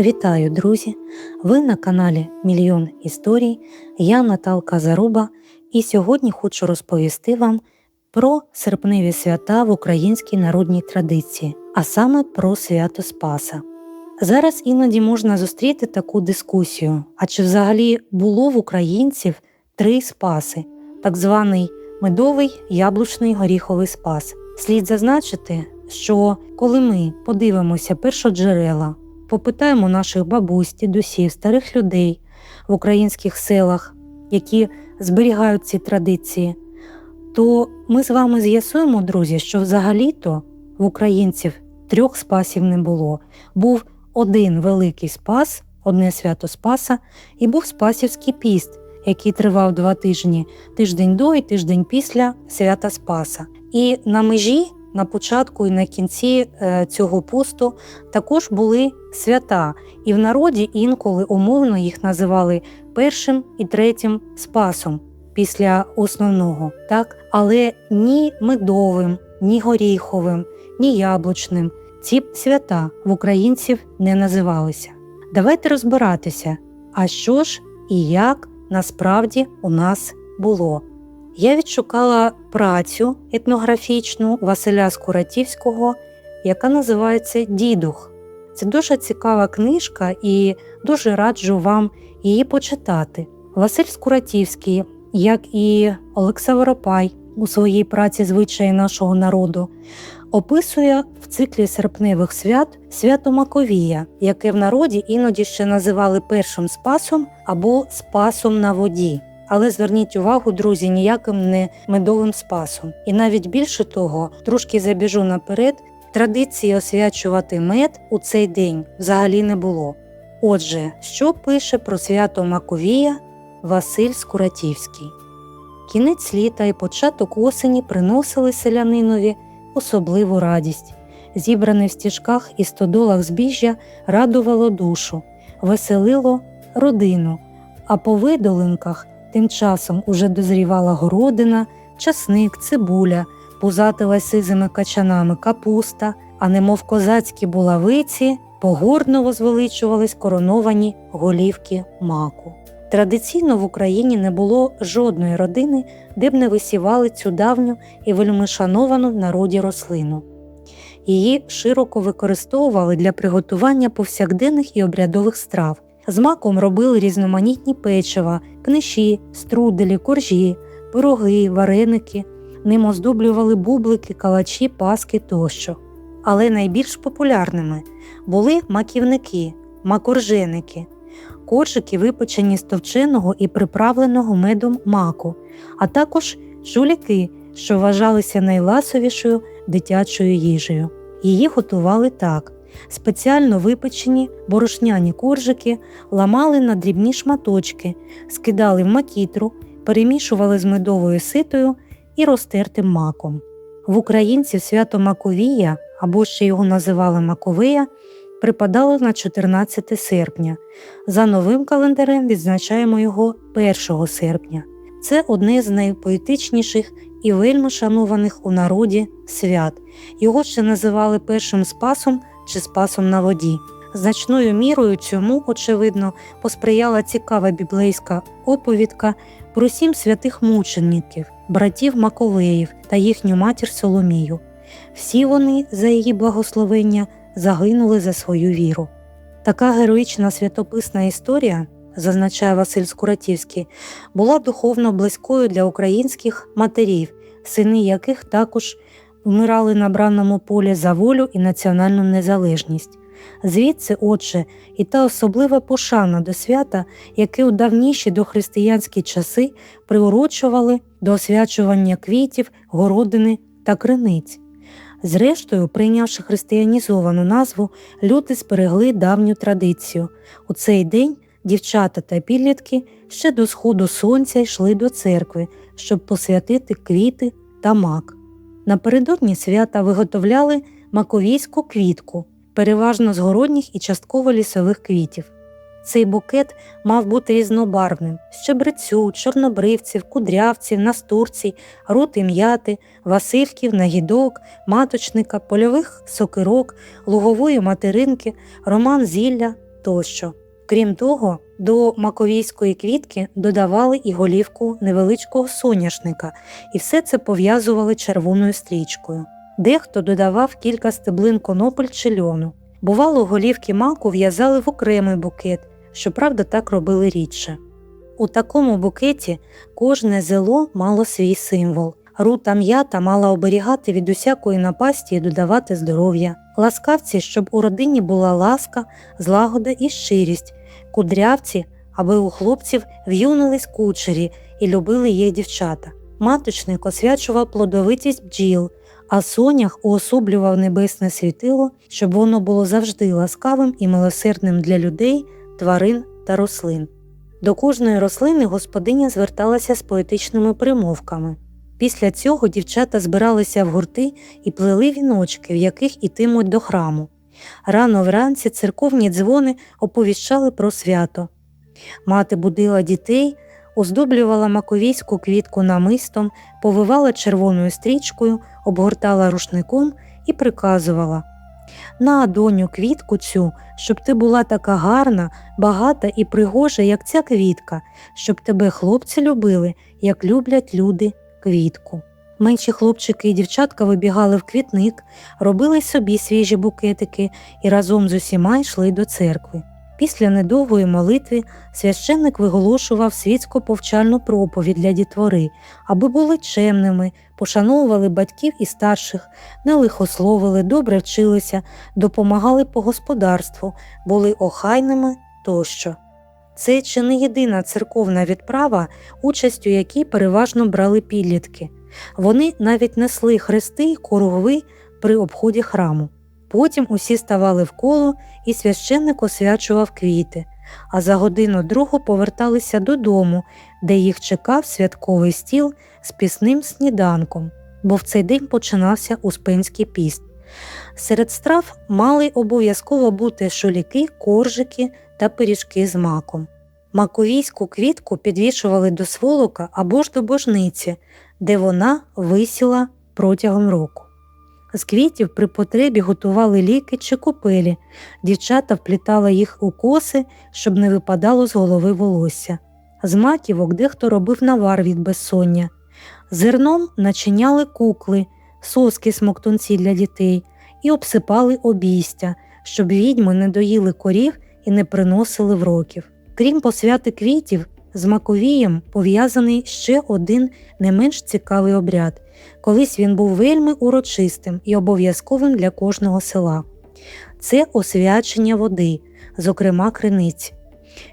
Вітаю, друзі! Ви на каналі Мільйон історій. Я Наталка Заруба, і сьогодні хочу розповісти вам про серпневі свята в українській народній традиції, а саме про свято Спаса. Зараз іноді можна зустріти таку дискусію: а чи взагалі було в українців три спаси, так званий медовий, яблучний горіховий спас. Слід зазначити, що коли ми подивимося першоджерела, попитаємо наших бабусь, дідусів, старих людей в українських селах, які зберігають ці традиції, то ми з вами з'ясуємо, друзі, що взагалі-то в українців трьох спасів не було. Був один великий спас, одне свято Спаса, і був Спасівський піст, який тривав два тижні тиждень до і тиждень після свята Спаса. І на межі, на початку і на кінці е, цього пусту також були свята, і в народі інколи умовно їх називали першим і третім спасом після основного, так? але ні медовим, ні горіховим, ні яблучним ці свята в українців не називалися. Давайте розбиратися, а що ж і як насправді у нас було. Я відшукала працю етнографічну Василя Скуратівського, яка називається Дідух. Це дуже цікава книжка і дуже раджу вам її почитати. Василь Скуратівський, як і Олекса Воропай у своїй праці звичаї нашого народу, описує в циклі серпневих свят свято Маковія, яке в народі іноді ще називали першим спасом або спасом на воді. Але зверніть увагу, друзі, ніяким не медовим спасом. І навіть більше того, трошки забіжу наперед, традиції освячувати мед у цей день взагалі не було. Отже, що пише про свято Маковія Василь Скуратівський? Кінець літа і початок осені приносили селянинові особливу радість. Зібране в стіжках і стодолах збіжжя радувало душу, веселило родину, а по видолинках тим часом уже дозрівала городина, часник, цибуля, пузатила сизими качанами капуста, а немов козацькі булавиці, погорно возвеличувались короновані голівки маку. Традиційно в Україні не було жодної родини, де б не висівали цю давню і вельми шановану в народі рослину. Її широко використовували для приготування повсякденних і обрядових страв. З маком робили різноманітні печива, книші, струделі, коржі, пироги, вареники, ним оздоблювали бублики, калачі, паски тощо. Але найбільш популярними були маківники, макорженики, коржики, випечені з товченого і приправленого медом маку, а також жуліки, що вважалися найласовішою дитячою їжею. Її готували так. Спеціально випечені борошняні коржики ламали на дрібні шматочки, скидали в макітру, перемішували з медовою ситою і розтертим маком. В українців свято Маковія, або ще його називали Маковия, припадало на 14 серпня. За новим календарем відзначаємо його 1 серпня. Це одне з найпоетичніших і вельми шанованих у народі свят. Його ще називали першим спасом чи спасом на воді. Значною мірою цьому, очевидно, посприяла цікава біблейська оповідка про сім святих мучеників, братів Маковеїв та їхню матір Соломію. Всі вони, за її благословення, загинули за свою віру. Така героїчна святописна історія, зазначає Василь Скуратівський, була духовно близькою для українських матерів, сини яких також вмирали на бранному полі за волю і національну незалежність. Звідси, отже, і та особлива пошана до свята, яке у давніші дохристиянські часи приурочували до освячування квітів, городини та криниць. Зрештою, прийнявши християнізовану назву, люди зберегли давню традицію. У цей день дівчата та підлітки ще до сходу сонця йшли до церкви, щоб посвятити квіти та мак. Напередодні свята виготовляли маковійську квітку, переважно з городніх і частково лісових квітів. Цей букет мав бути різнобарвним щебрецю, чорнобривців, кудрявців, настурцій, рути м'яти, васильків, нагідок, маточника, польових сокирок, лугової материнки, роман зілля тощо. Крім того, до маковійської квітки додавали і голівку невеличкого соняшника, і все це пов'язували червоною стрічкою. Дехто додавав кілька стеблин конопель чи льону. Бувало, голівки маку в'язали в окремий букет, щоправда, так робили рідше. У такому букеті кожне зело мало свій символ. Рута м'ята мала оберігати від усякої напасті і додавати здоров'я. Ласкавці, щоб у родині була ласка, злагода і щирість, кудрявці, аби у хлопців в'юнились кучері і любили їх дівчата. Маточник освячував плодовитість бджіл, а сонях уособлював небесне світило, щоб воно було завжди ласкавим і милосердним для людей, тварин та рослин. До кожної рослини господиня зверталася з поетичними примовками. Після цього дівчата збиралися в гурти і плели віночки, в яких ітимуть до храму. Рано вранці церковні дзвони оповіщали про свято. Мати будила дітей, оздоблювала маковійську квітку намистом, повивала червоною стрічкою, обгортала рушником і приказувала На, доню, квітку цю, щоб ти була така гарна, багата і пригожа, як ця квітка, щоб тебе хлопці любили, як люблять люди квітку. Менші хлопчики і дівчатка вибігали в квітник, робили собі свіжі букетики і разом з усіма йшли до церкви. Після недовгої молитви священник виголошував світсько повчальну проповідь для дітвори, аби були чемними, пошановували батьків і старших, не лихословили, добре вчилися, допомагали по господарству, були охайними тощо. Це чи не єдина церковна відправа, участю якій переважно брали підлітки. Вони навіть несли хрести й кругови при обході храму. Потім усі ставали в коло, і священник освячував квіти, а за годину другу поверталися додому, де їх чекав святковий стіл з пісним сніданком, бо в цей день починався Успенський піст. Серед страв мали обов'язково бути шоліки, коржики та пиріжки з маком. Маковійську квітку підвішували до сволока або ж до божниці, де вона висіла протягом року. З квітів при потребі готували ліки чи купелі, дівчата вплітали їх у коси, щоб не випадало з голови волосся. З маківок дехто робив навар від безсоння. Зерном начиняли кукли, соски смоктунці для дітей і обсипали обійстя, щоб відьми не доїли корів і не приносили вроків. Крім посвяти квітів, з Маковієм пов'язаний ще один не менш цікавий обряд. Колись він був вельми урочистим і обов'язковим для кожного села. Це освячення води, зокрема криниць.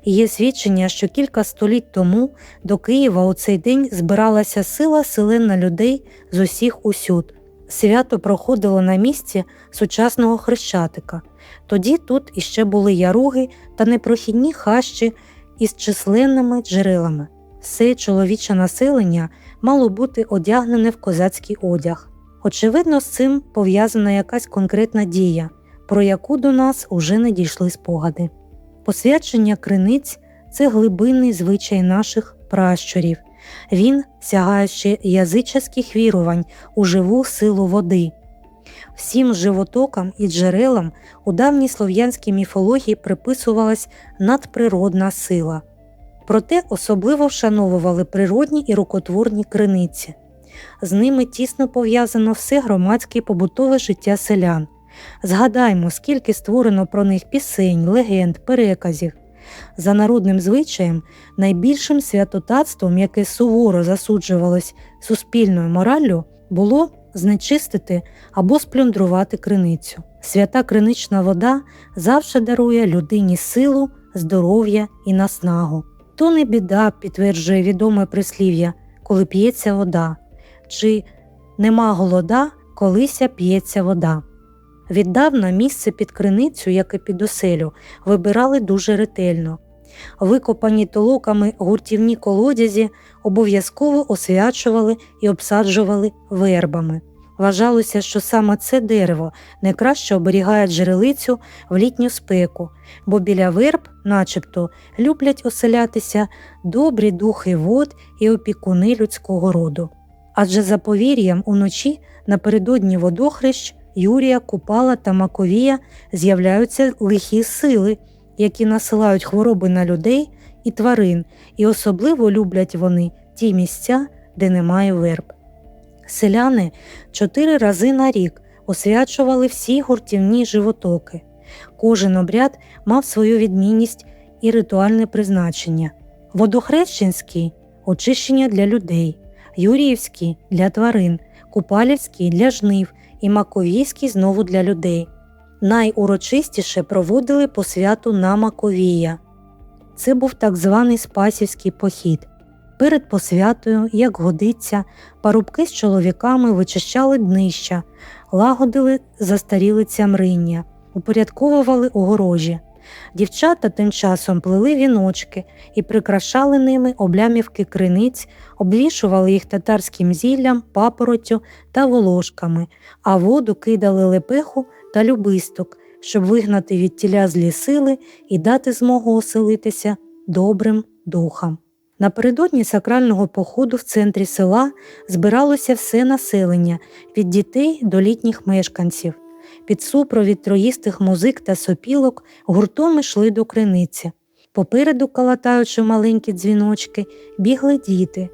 Є свідчення, що кілька століть тому до Києва у цей день збиралася сила селена людей з усіх усюд. Свято проходило на місці сучасного хрещатика. Тоді тут іще були яруги та непрохідні хащі із численними джерелами. Все чоловіче населення мало бути одягнене в козацький одяг. Очевидно, з цим пов'язана якась конкретна дія, про яку до нас уже не дійшли спогади. Посвячення криниць це глибинний звичай наших пращурів. Він сягає ще вірувань у живу силу води. Всім животокам і джерелам у давній слов'янській міфології приписувалась надприродна сила. Проте особливо вшановували природні і рукотворні криниці. З ними тісно пов'язано все громадське і побутове життя селян. Згадаймо, скільки створено про них пісень, легенд, переказів. За народним звичаєм, найбільшим святотатством, яке суворо засуджувалось суспільною мораллю, було знечистити або сплюндрувати криницю. Свята кринична вода завжди дарує людині силу, здоров'я і наснагу. То не біда, підтверджує відоме прислів'я, коли п'ється вода, чи нема голода, колися п'ється вода. Віддавна місце під криницю, як і під оселю, вибирали дуже ретельно. Викопані толоками гуртівні колодязі обов'язково освячували і обсаджували вербами. Вважалося, що саме це дерево найкраще оберігає джерелицю в літню спеку, бо біля верб, начебто, люблять оселятися добрі духи вод і опікуни людського роду. Адже за повір'ям уночі напередодні водохрещ Юрія, Купала та Маковія з'являються лихі сили, які насилають хвороби на людей і тварин, і особливо люблять вони ті місця, де немає верб. Селяни чотири рази на рік освячували всі гуртівні животоки. Кожен обряд мав свою відмінність і ритуальне призначення. Водохрещенський очищення для людей, Юріївський для тварин, Купалівський для жнив і Маковійський знову для людей. Найурочистіше проводили по святу на Маковія. Це був так званий Спасівський похід. Перед посвятою, як годиться, парубки з чоловіками вичищали днища, лагодили застаріли цямриння, упорядковували огорожі. Дівчата тим часом плели віночки і прикрашали ними облямівки криниць, обвішували їх татарським зіллям, папороттю та волошками, а воду кидали лепеху та любисток, щоб вигнати від тіля злі сили і дати змогу оселитися добрим духам. Напередодні сакрального походу в центрі села збиралося все населення від дітей до літніх мешканців. Під супровід троїстих музик та сопілок гуртом йшли до криниці. Попереду, калатаючи маленькі дзвіночки, бігли діти.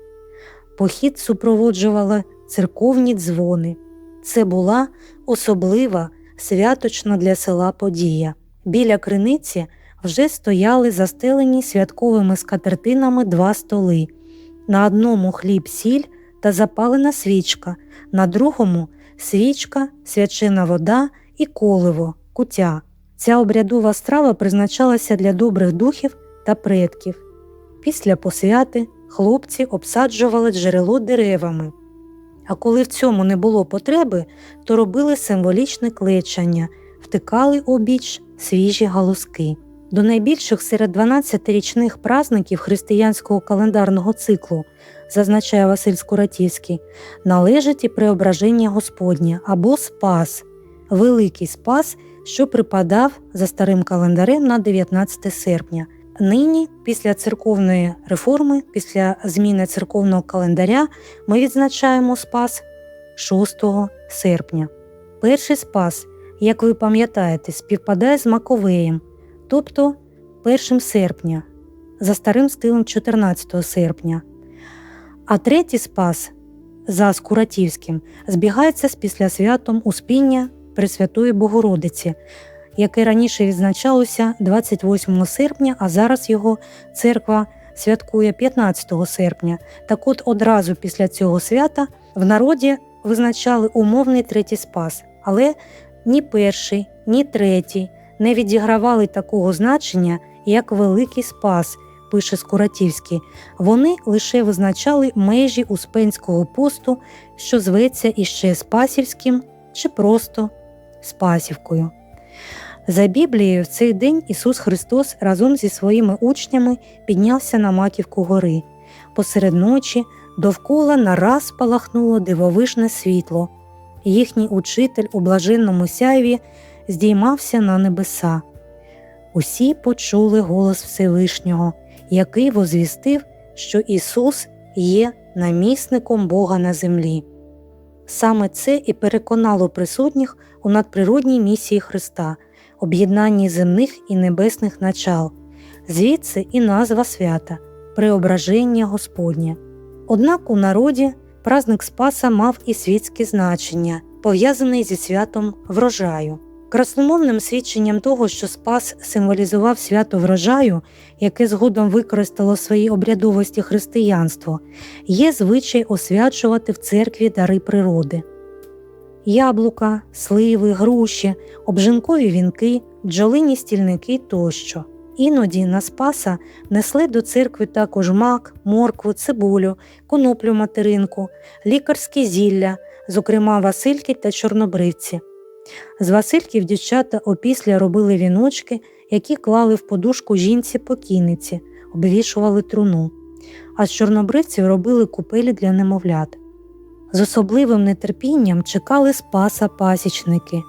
Похід супроводжували церковні дзвони. Це була особлива святочна для села подія. Біля криниці вже стояли застелені святковими скатертинами два столи. На одному хліб сіль та запалена свічка, на другому свічка, свячена вода і коливо, кутя. Ця обрядова страва призначалася для добрих духів та предків. Після посвяти хлопці обсаджували джерело деревами. А коли в цьому не було потреби, то робили символічне клечання, втикали обіч свіжі галузки. До найбільших серед 12-річних празників християнського календарного циклу, зазначає Василь Скуратівський, належить і преображення Господнє або Спас, Великий Спас, що припадав за старим календарем на 19 серпня. Нині, після церковної реформи, після зміни церковного календаря, ми відзначаємо Спас 6 серпня. Перший Спас, як ви пам'ятаєте, співпадає з Маковеєм, тобто 1 серпня, за старим стилем 14 серпня. А третій Спас за Скуратівським збігається з післясвятом Успіння Пресвятої Богородиці, яке раніше відзначалося 28 серпня, а зараз його церква святкує 15 серпня. Так от одразу після цього свята в народі визначали умовний третій спас, але ні перший, ні третій не відігравали такого значення, як Великий Спас, пише Скуратівський. Вони лише визначали межі Успенського посту, що зветься іще Спасівським чи просто Спасівкою. За Біблією, в цей день Ісус Христос разом зі своїми учнями піднявся на маківку гори. Посеред ночі довкола нараз спалахнуло дивовижне світло. Їхній учитель у блаженному сяйві здіймався на небеса. Усі почули голос Всевишнього, який возвістив, що Ісус є намісником Бога на землі. Саме це і переконало присутніх у надприродній місії Христа, об'єднанні земних і небесних начал, звідси і назва свята преображення Господнє. Однак у народі праздник Спаса мав і світське значення, пов'язаний зі святом врожаю. Красномовним свідченням того, що Спас символізував свято врожаю, яке згодом використало в своїй обрядовості християнство, є звичай освячувати в церкві дари природи. Яблука, сливи, груші, обжинкові вінки, бджолині стільники тощо. Іноді на Спаса несли до церкви також мак, моркву, цибулю, коноплю материнку, лікарські зілля, зокрема Васильки та чорнобривці. З Васильків дівчата опісля робили віночки, які клали в подушку жінці покійниці, обвішували труну, а з чорнобривців робили купелі для немовлят. З особливим нетерпінням чекали спаса пасічники.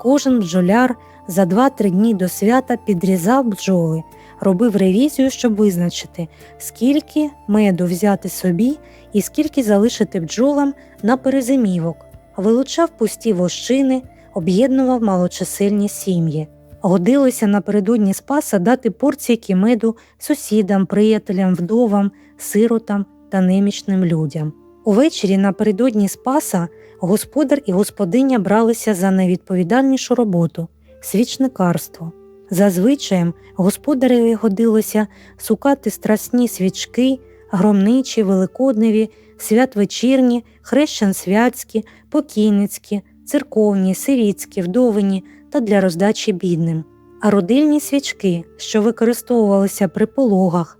Кожен бджоляр за 2-3 дні до свята підрізав бджоли, робив ревізію, щоб визначити, скільки меду взяти собі і скільки залишити бджолам на перезимівок, вилучав пусті вощини, об'єднував малочисельні сім'ї. Годилося напередодні Спаса дати порційки меду сусідам, приятелям, вдовам, сиротам та немічним людям. Увечері напередодні Спаса господар і господиня бралися за найвідповідальнішу роботу свічникарство. Зазвичаєм господареві годилося сукати страсні свічки, громничі, великодневі, святвечірні, хрещен-святські, покійницькі, церковні, сирітські, вдовині та для роздачі бідним, а родильні свічки, що використовувалися при пологах,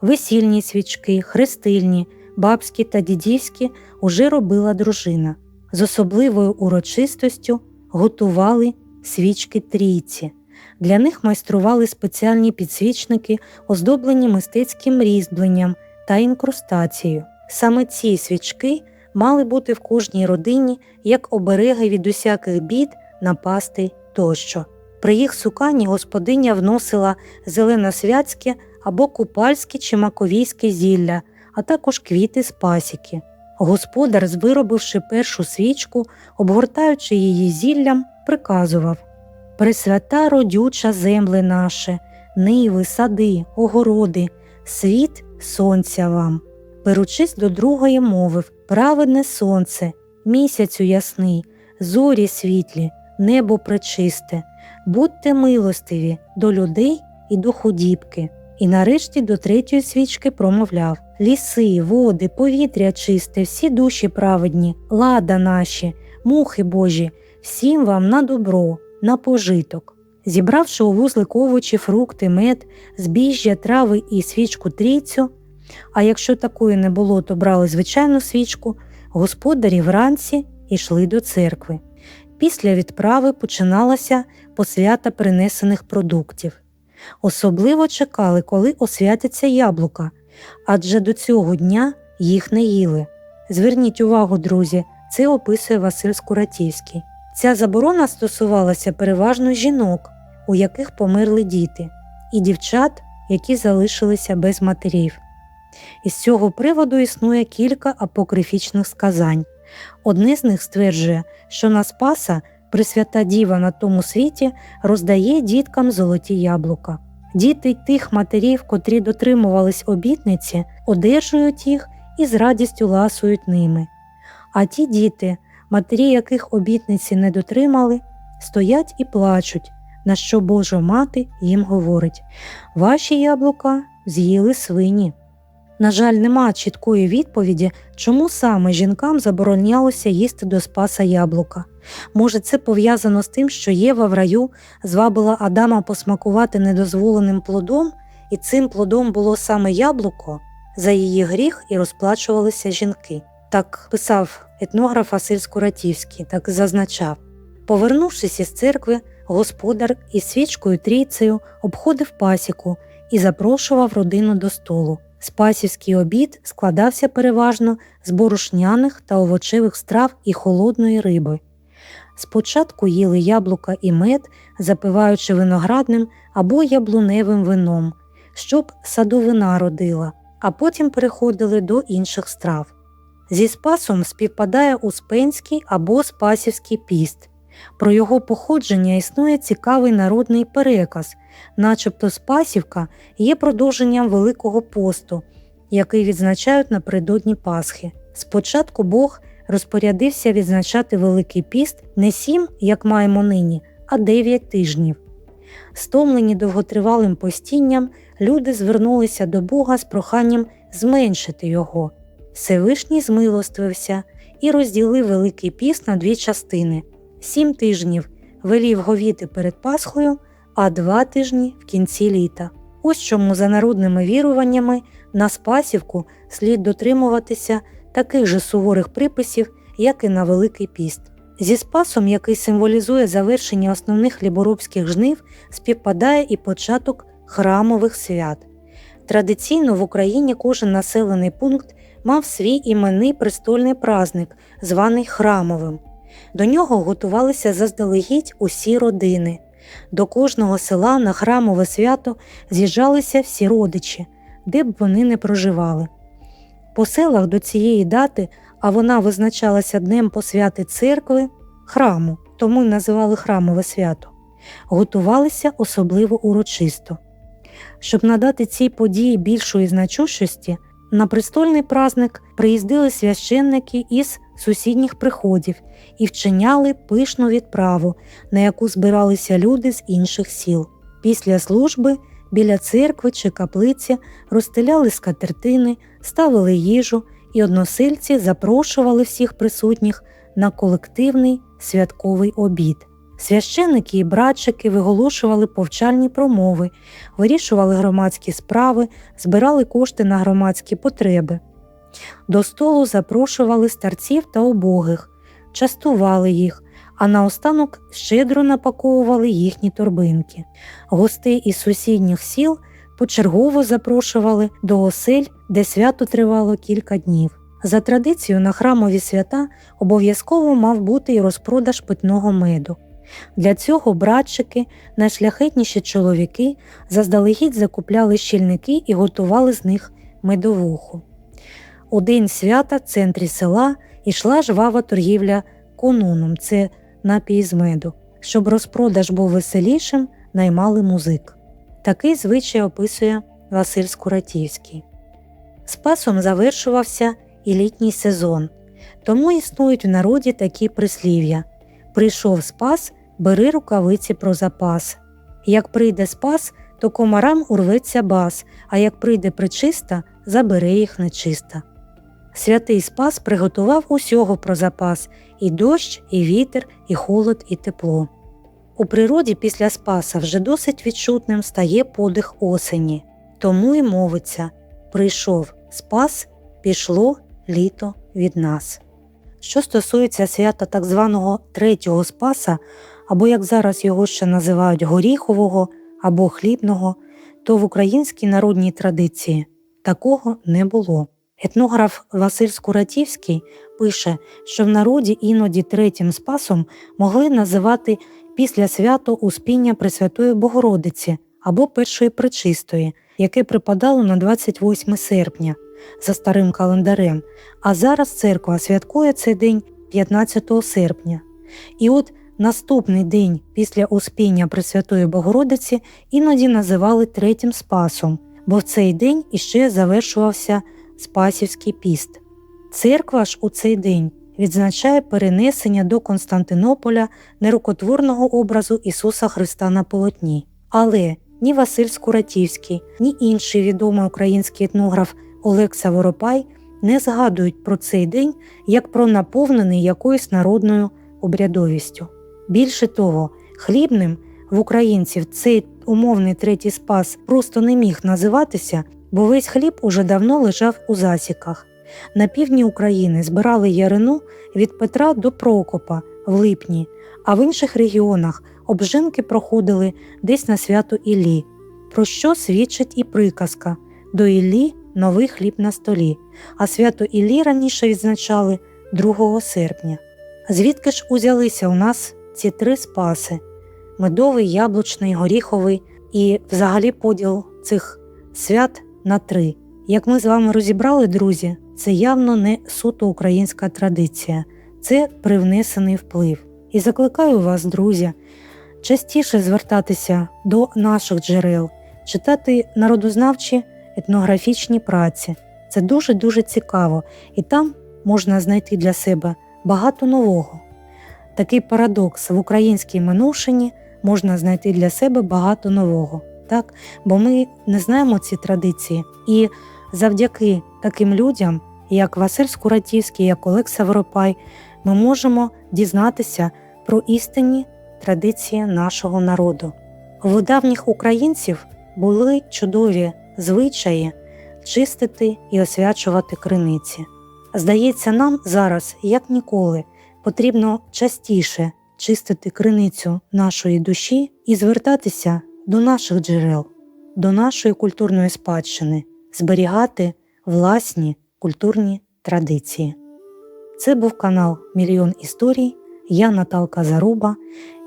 весільні свічки, хрестильні, бабські та дідівські уже робила дружина. З особливою урочистостю готували свічки трійці. Для них майстрували спеціальні підсвічники, оздоблені мистецьким різьбленням та інкрустацією. Саме ці свічки мали бути в кожній родині як обереги від усяких бід, напастей тощо. При їх суканні господиня вносила зеленосвятське або купальське чи маковійське зілля, а також квіти з пасіки. Господар, звиробивши першу свічку, обгортаючи її зіллям, приказував Пресвята родюча земле наше, ниви, сади, огороди, світ сонця вам. Беручись до другої мовив праведне сонце, місяцю ясний, зорі світлі, небо пречисте, будьте милостиві до людей і до худібки. І нарешті до третьої свічки промовляв ліси, води, повітря чисте, всі душі праведні, лада наші, мухи Божі, всім вам на добро, на пожиток. Зібравши у вузлик овочі, фрукти, мед, збіжжя, трави і свічку трійцю, а якщо такої не було, то брали звичайну свічку, господарі вранці йшли до церкви. Після відправи починалася посвята принесених продуктів. Особливо чекали, коли освятяться яблука, адже до цього дня їх не їли. Зверніть увагу, друзі, це описує Василь Скуратівський. Ця заборона стосувалася переважно жінок, у яких померли діти, і дівчат, які залишилися без матерів. Із цього приводу існує кілька апокрифічних сказань. Одне з них стверджує, що на Спаса Пресвята Діва на тому світі роздає діткам золоті яблука. Діти тих матерів, котрі дотримувались обітниці, одержують їх і з радістю ласують ними. А ті діти, матері яких обітниці не дотримали, стоять і плачуть, на що Божа мати їм говорить Ваші яблука з'їли свині. На жаль, нема чіткої відповіді, чому саме жінкам заборонялося їсти до спаса яблука. Може, це пов'язано з тим, що Єва в раю звабила Адама посмакувати недозволеним плодом, і цим плодом було саме яблуко, за її гріх і розплачувалися жінки. Так писав етнограф Василь Скуратівський, так зазначав. Повернувшись із церкви, господар із свічкою трійцею обходив пасіку і запрошував родину до столу. Спасівський обід складався переважно з борошняних та овочевих страв і холодної риби. Спочатку їли яблука і мед, запиваючи виноградним або яблуневим вином, щоб садовина родила, а потім переходили до інших страв. Зі спасом співпадає Успенський або Спасівський піст. Про його походження існує цікавий народний переказ, начебто Спасівка є продовженням Великого посту, який відзначають напередодні Пасхи. Спочатку Бог розпорядився відзначати Великий піст не сім, як маємо нині, а дев'ять тижнів. Стомлені довготривалим постінням, люди звернулися до Бога з проханням зменшити його. Всевишній змилостивився і розділив Великий піст на дві частини сім тижнів велів говіти перед Пасхою, а два тижні в кінці літа. Ось чому за народними віруваннями на Спасівку слід дотримуватися таких же суворих приписів, як і на Великий піст. Зі Спасом, який символізує завершення основних хліборобських жнив, співпадає і початок храмових свят. Традиційно в Україні кожен населений пункт мав свій іменний престольний праздник, званий храмовим. До нього готувалися заздалегідь усі родини. До кожного села на храмове свято з'їжджалися всі родичі, де б вони не проживали. По селах до цієї дати, а вона визначалася днем посвяти церкви, храму, тому й називали храмове свято. готувалися особливо урочисто. Щоб надати цій події більшої значущості, на престольний праздник приїздили священники із сусідніх приходів і вчиняли пишну відправу, на яку збиралися люди з інших сіл. Після служби біля церкви чи каплиці розстеляли скатертини, ставили їжу, і односельці запрошували всіх присутніх на колективний святковий обід. Священники і братчики виголошували повчальні промови, вирішували громадські справи, збирали кошти на громадські потреби. До столу запрошували старців та убогих, частували їх, а наостанок щедро напаковували їхні торбинки. Гостей із сусідніх сіл почергово запрошували до осель, де свято тривало кілька днів. За традицією на храмові свята обов'язково мав бути і розпродаж питного меду. Для цього братчики, найшляхетніші чоловіки, заздалегідь закупляли щільники і готували з них медовуху. У день свята в центрі села йшла жвава торгівля конуном це напій з меду. Щоб розпродаж був веселішим, наймали музик. Такий звичай описує Василь Скуратівський. Спасом завершувався і літній сезон, тому існують в народі такі прислів'я Прийшов спас, бери рукавиці про запас. Як прийде спас, то комарам урветься бас, а як прийде причиста, забере їх нечиста. Святий Спас приготував усього про запас і дощ, і вітер, і холод, і тепло. У природі після Спаса вже досить відчутним стає подих осені, тому й мовиться прийшов спас, пішло літо від нас. Що стосується свята так званого третього Спаса, або як зараз його ще називають горіхового або хлібного, то в українській народній традиції такого не було. Етнограф Василь Скуратівський пише, що в народі іноді третім спасом могли називати після свято Успіння Пресвятої Богородиці або Першої Пречистої, яке припадало на 28 серпня за старим календарем, а зараз церква святкує цей день 15 серпня. І от наступний день після Успіння Пресвятої Богородиці іноді називали третім спасом, бо в цей день іще завершувався Спасівський піст. Церква ж у цей день відзначає перенесення до Константинополя нерукотворного образу Ісуса Христа на полотні. Але ні Василь Скуратівський, ні інший відомий український етнограф Олекса Воропай не згадують про цей день як про наповнений якоюсь народною обрядовістю. Більше того, хлібним в українців цей умовний третій спас просто не міг називатися, бо весь хліб уже давно лежав у засіках. На півдні України збирали ярину від Петра до Прокопа в липні, а в інших регіонах обжинки проходили десь на свято Іллі, про що свідчить і приказка до Іллі новий хліб на столі, а свято Іллі раніше відзначали 2 серпня. Звідки ж узялися у нас ці три спаси медовий, яблучний, горіховий і взагалі поділ цих свят на три. Як ми з вами розібрали, друзі, це явно не суто українська традиція, це привнесений вплив. І закликаю вас, друзі, частіше звертатися до наших джерел, читати народознавчі етнографічні праці. Це дуже-дуже цікаво, і там можна знайти для себе багато нового. Такий парадокс в українській минувшині можна знайти для себе багато нового, так? бо ми не знаємо ці традиції. І завдяки таким людям, як Василь Скуратівський, як Олекса Воропай, ми можемо дізнатися про істинні традиції нашого народу. У давніх українців були чудові звичаї чистити і освячувати криниці. Здається, нам зараз, як ніколи, потрібно частіше чистити криницю нашої душі і звертатися до наших джерел, до нашої культурної спадщини, зберігати власні культурні традиції. Це був канал Мільйон історій. Я Наталка Заруба.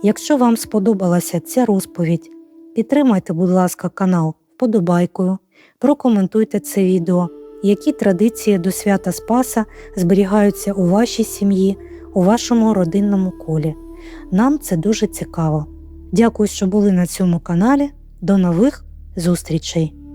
Якщо вам сподобалася ця розповідь, підтримайте, будь ласка, канал вподобайкою, прокоментуйте це відео, які традиції до свята Спаса зберігаються у вашій сім'ї, у вашому родинному колі. Нам це дуже цікаво. Дякую, що були на цьому каналі. До нових зустрічей!